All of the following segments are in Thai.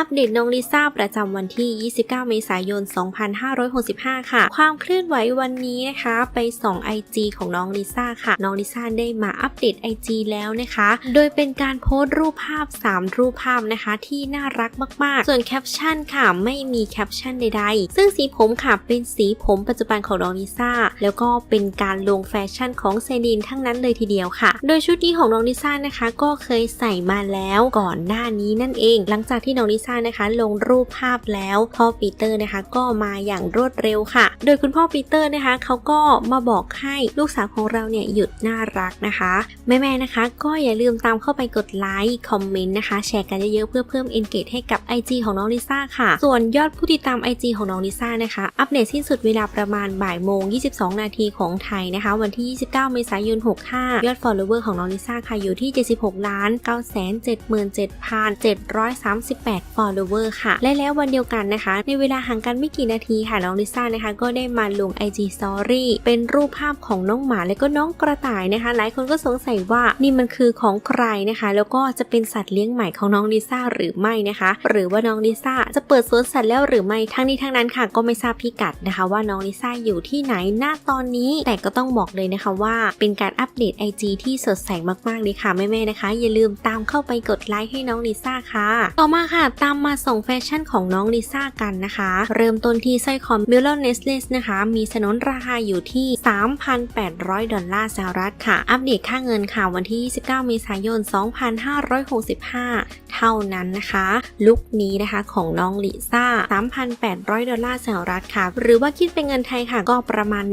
อัปเดตน้องลิซ่าประจำวันที่ 29 เมษายน 2565 ค่ะ ความเคลื่อนไหววันนี้นะคะ ไปส่อง IG ของน้องลิซ่าค่ะ น้องลิซ่าได้มาอัปเดต IG แล้วนะคะ โดยเป็นการโพสต์รูปภาพ 3 รูปภาพนะคะ ที่น่ารักมาก ๆ ส่วนแคปชั่นค่ะ ไม่มีแคปชั่นใด ๆ ซึ่งสีผมค่ะ เป็นสีผมปัจจุบันของน้องลิซ่า แล้วก็เป็นการลงแฟชั่นของเซรีนทั้งนั้นเลยทีเดียวค่ะ โดยชุดนี้ของน้องลิซ่านะคะ ก็เคยใส่มาแล้วก่อนหน้านี้นั่นเอง หลังจากที่น้องลิซ่านะคะ ลงรูปภาพแล้วพ่อปีเตอร์นะคะก็มาอย่างรวดเร็วค่ะ โดยคุณพ่อปีเตอร์นะคะเขาก็มาบอกให้ลูกสาวของเราเนี่ยหยุดน่ารักนะคะ แม่ๆนะคะ ก็อย่าลืมตามเข้าไปกดไลค์คอมเมนต์นะคะ แชร์กันเยอะๆเพื่อเพิ่ม engage ให้กับ IG ของน้องลิซ่าค่ะ ส่วนยอดผู้ติดตาม IG ของน้องลิซ่านะคะ อัปเดตสิ้นสุดเวลาประมาณบ่ายโมง 22 นาทีของไทยนะคะ วันที่ 29 เมษายน 65 ยอด follower ของน้องลิซ่าค่ะอยู่ที่ 76 ล้าน 977,738 follower ค่ะ และแล้ววันเดียวกันนะคะ ในเวลาห่างกันไม่กี่นาทีค่ะน้องลิซ่านะคะ ก็ได้มาลง IG Story เป็นรูปภาพของน้องหมาและก็น้องกระต่ายนะคะ หลายคนก็สงสัยว่านี่มันคือของใครนะคะ แล้วก็จะเป็นสัตว์เลี้ยงใหม่ของน้องลิซ่าหรือไม่นะคะ หรือว่าน้องลิซ่าจะเปิดสวนสัตว์แล้วหรือไม่ทั้งนี้ทั้งนั้นค่ะ ก็ไม่ทราบพิกัดนะคะ ว่าน้องลิซ่าอยู่ที่ไหนหน้าตอนนี้แต่ก็ต้องบอกเลยนะคะว่า เป็นการอัปเดต IG ที่สดใสมากๆเลยค่ะแม่ๆนะคะ อย่าลืมตามเข้าไปกดไลค์ให้น้องลิซ่าค่ะ ต่อมาค่ะตามมาส่งแฟชั่นของน้องลิซ่ากันนะคะ เริ่มต้นที่สร้อยคอมิลเลอร์เนสเลสนะคะ มีสนนราคาอยู่ที่ 3,800 ดอลลาร์สหรัฐค่ะ อัปเดตค่าเงินค่ะวันที่ 29 เมษายน 2565 เท่านั้นนะคะ ลุคนี้นะคะของน้องลิซ่า 3,800 ดอลลาร์สหรัฐค่ะ หรือว่าคิดเป็นเงินไทยค่ะ ก็ประมาณ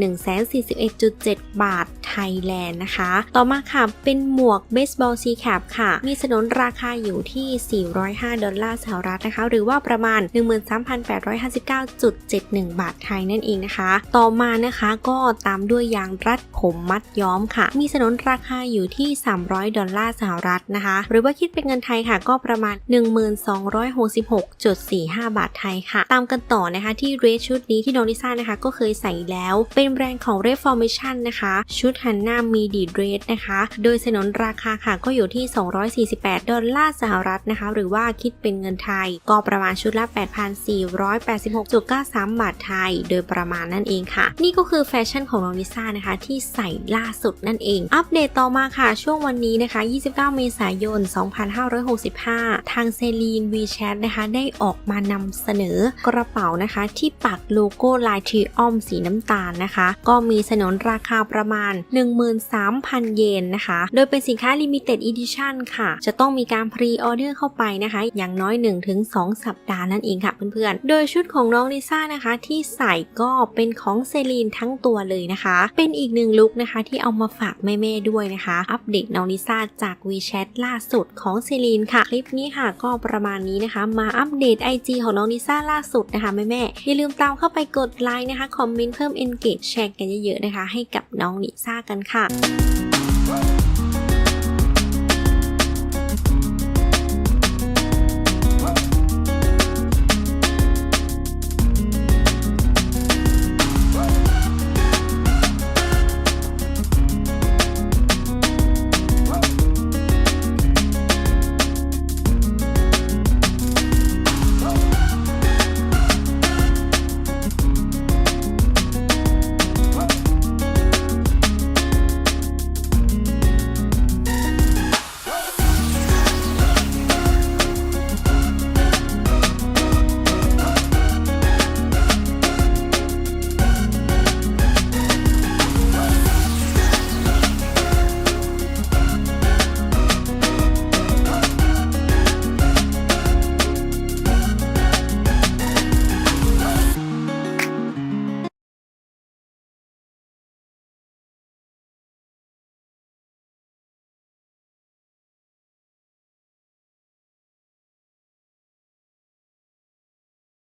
141.7 บาทไทยแลนด์นะคะ ต่อมาค่ะ เป็นหมวกเบสบอลซีแคปค่ะ มีสนนราคาอยู่ที่ 405 ดอลลาร์สหรัฐนะคะ หรือว่าประมาณ 13,859.71 บาทไทยนั่นเองนะคะ ต่อมานะคะก็ตามด้วยยางรัดผมมัดย้อมค่ะ มีสนนราคาอยู่ที่ 300 ดอลลาร์สหรัฐนะคะ หรือว่าคิดเป็นเงินไทยค่ะ ก็ประมาณ 1266.45 บาทไทยค่ะ ตามกันต่อนะคะที่เรสชุดนี้ที่น้องลิซ่านะคะก็เคยใส่แล้ว เป็นแบรนด์ของ Reformation นะคะ ชุดฮันนามีดีเรสนะคะ โดยสนนราคาค่ะก็อยู่ที่ 248 ดอลลาร์สหรัฐนะคะ หรือว่าคิดเป็นเงินไทย ก็ประมาณชุดละ 8,486.93 บาทไทย โดยประมาณนั่นเองค่ะ นี่ก็คือแฟชั่นของน้องลิซ่านะคะ ที่ใส่ล่าสุดนั่นเอง อัปเดตต่อมาค่ะ ช่วงวันนี้นะคะ 29 เมษายน 2565 ทางเซรีน WeChat นะคะ ได้ออกมานำเสนอกระเป๋านะคะ ที่ปักโลโก้ลายทรีออมสีน้ำตาลนะคะ ก็มีสนนราคาประมาณ 13,000 เยนนะคะ โดยเป็นสินค้า Limited Edition ค่ะ จะต้องมีการพรีออเดอร์เข้าไปนะคะ อย่างน้อย1-2 สัปดาห์นั่นเองค่ะเพื่อนๆ โดยชุดของน้องลิซ่านะคะ ที่ใส่ก็เป็นของเซรีนทั้งตัวเลยนะคะ เป็นอีกหนึ่งลุคนะคะที่เอามาฝากแม่ๆด้วยนะคะ อัปเดตน้องลิซ่าจาก WeChat ล่าสุดของเซรีนค่ะ คลิปนี้ค่ะก็ประมาณนี้นะคะ มาอัปเดต IG ของน้องลิซ่าล่าสุดนะคะแม่ๆอย่าลืมตามเข้าไปกดไลค์นะคะคอมเมนต์เพิ่ม engage แชร์กันเยอะๆนะคะ ให้กับน้องลิซ่ากันค่ะ